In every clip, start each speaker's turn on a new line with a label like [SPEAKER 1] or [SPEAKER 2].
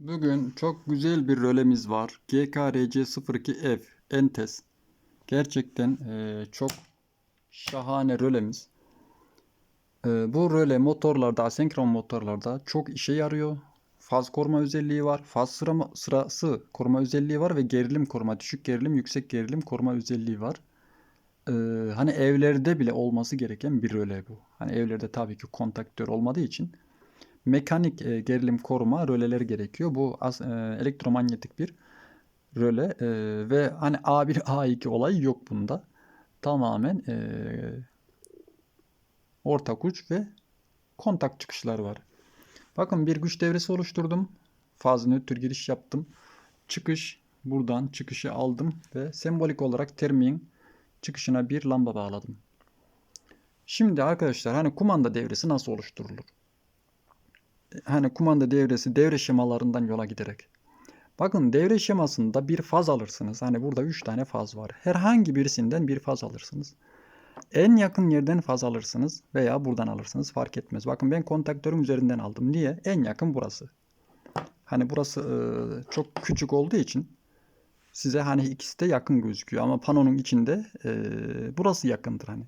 [SPEAKER 1] Bugün çok güzel bir rölemiz var. GKRC02F Entes. Gerçekten eee, çok şahane rölemiz. Eee, bu röle motorlarda, asenkron motorlarda çok işe yarıyor. Faz koruma özelliği var. Faz sırama, sırası koruma özelliği var ve gerilim koruma, düşük gerilim, yüksek gerilim koruma özelliği var. Eee, hani evlerde bile olması gereken bir röle bu. Hani evlerde tabii ki kontaktör olmadığı için mekanik e, gerilim koruma röleleri gerekiyor. Bu as- e, elektromanyetik bir röle e, ve hani A1 A2 olayı yok bunda. Tamamen e, ortak uç ve kontak çıkışları var. Bakın bir güç devresi oluşturdum. Faz nötr giriş yaptım. Çıkış buradan çıkışı aldım ve sembolik olarak termiğin çıkışına bir lamba bağladım. Şimdi arkadaşlar hani kumanda devresi nasıl oluşturulur? Hani kumanda devresi devre şemalarından yola giderek. Bakın devre şemasında bir faz alırsınız. Hani burada 3 tane faz var. Herhangi birisinden bir faz alırsınız. En yakın yerden faz alırsınız veya buradan alırsınız fark etmez. Bakın ben kontaktörüm üzerinden aldım. Niye? En yakın burası. Hani burası e, çok küçük olduğu için size hani ikisi de yakın gözüküyor ama panonun içinde e, burası yakındır hani.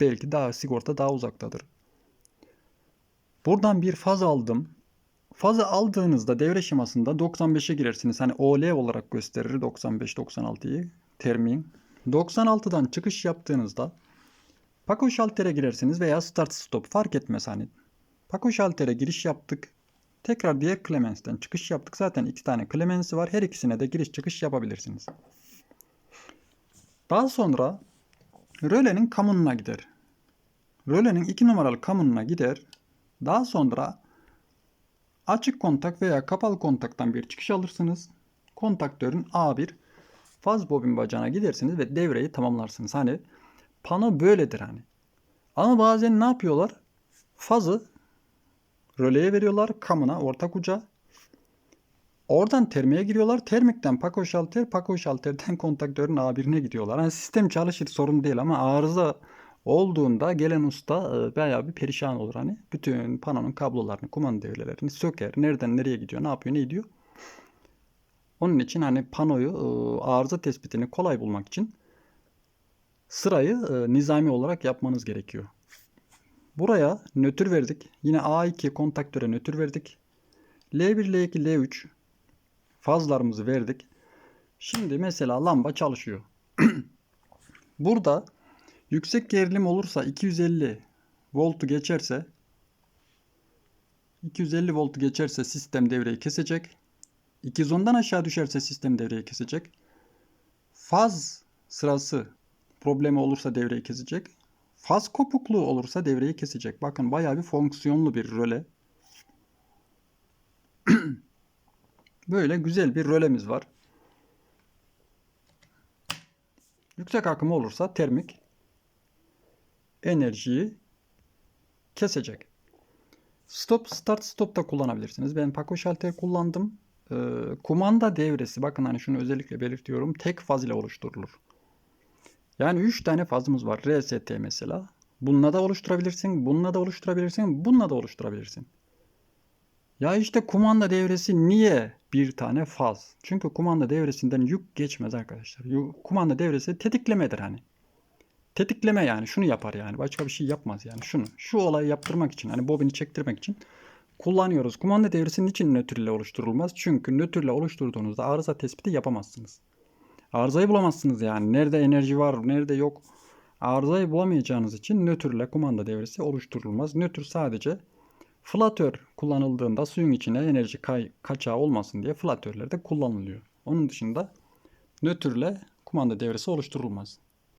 [SPEAKER 1] Belki daha sigorta daha uzaktadır. Buradan bir faz aldım. Fazı aldığınızda devre şemasında 95'e girersiniz. Hani OL olarak gösterir 95-96'yı termin. 96'dan çıkış yaptığınızda Paco şaltere girersiniz veya start stop fark etmez hani. Paco şaltere giriş yaptık. Tekrar diğer Clemens'ten çıkış yaptık. Zaten iki tane Clemens'i var. Her ikisine de giriş çıkış yapabilirsiniz. Daha sonra rölenin kamununa gider. Rölenin 2 numaralı kamununa gider. Daha sonra açık kontak veya kapalı kontaktan bir çıkış alırsınız. Kontaktörün A1 faz bobin bacağına gidersiniz ve devreyi tamamlarsınız. Hani pano böyledir hani. Ama bazen ne yapıyorlar? Fazı röleye veriyorlar kamuna ortak uca. Oradan termiğe giriyorlar. Termikten pako şalter, pako şalterden kontaktörün A1'ine gidiyorlar. Yani sistem çalışır sorun değil ama arıza olduğunda gelen usta e, bayağı bir perişan olur hani. Bütün panonun kablolarını, kumanda devrelerini söker. Nereden nereye gidiyor, ne yapıyor, ne ediyor. Onun için hani panoyu e, arıza tespitini kolay bulmak için sırayı e, nizami olarak yapmanız gerekiyor. Buraya nötr verdik. Yine A2 kontaktöre nötr verdik. L1, L2, L3 fazlarımızı verdik. Şimdi mesela lamba çalışıyor. Burada yüksek gerilim olursa 250 voltu geçerse 250 voltu geçerse sistem devreyi kesecek. 210'dan aşağı düşerse sistem devreyi kesecek. Faz sırası problemi olursa devreyi kesecek. Faz kopukluğu olursa devreyi kesecek. Bakın bayağı bir fonksiyonlu bir röle. Böyle güzel bir rölemiz var. Yüksek akımı olursa termik enerjiyi kesecek. Stop start stop da kullanabilirsiniz. Ben Paco şalter kullandım. Ee, kumanda devresi bakın hani şunu özellikle belirtiyorum. Tek faz ile oluşturulur. Yani 3 tane fazımız var. RST mesela. Bununla da oluşturabilirsin. Bununla da oluşturabilirsin. Bununla da oluşturabilirsin. Ya işte kumanda devresi niye bir tane faz? Çünkü kumanda devresinden yük geçmez arkadaşlar. Kumanda devresi tetiklemedir hani. Tetikleme yani şunu yapar yani. Başka bir şey yapmaz yani şunu. Şu olayı yaptırmak için hani bobini çektirmek için kullanıyoruz. Kumanda devresinin için nötr ile oluşturulmaz? Çünkü nötr ile oluşturduğunuzda arıza tespiti yapamazsınız. Arızayı bulamazsınız yani. Nerede enerji var, nerede yok. Arızayı bulamayacağınız için nötr ile kumanda devresi oluşturulmaz. Nötr sadece flatör kullanıldığında suyun içine enerji kay- kaçağı olmasın diye flatörlerde kullanılıyor. Onun dışında nötr ile kumanda devresi oluşturulmaz.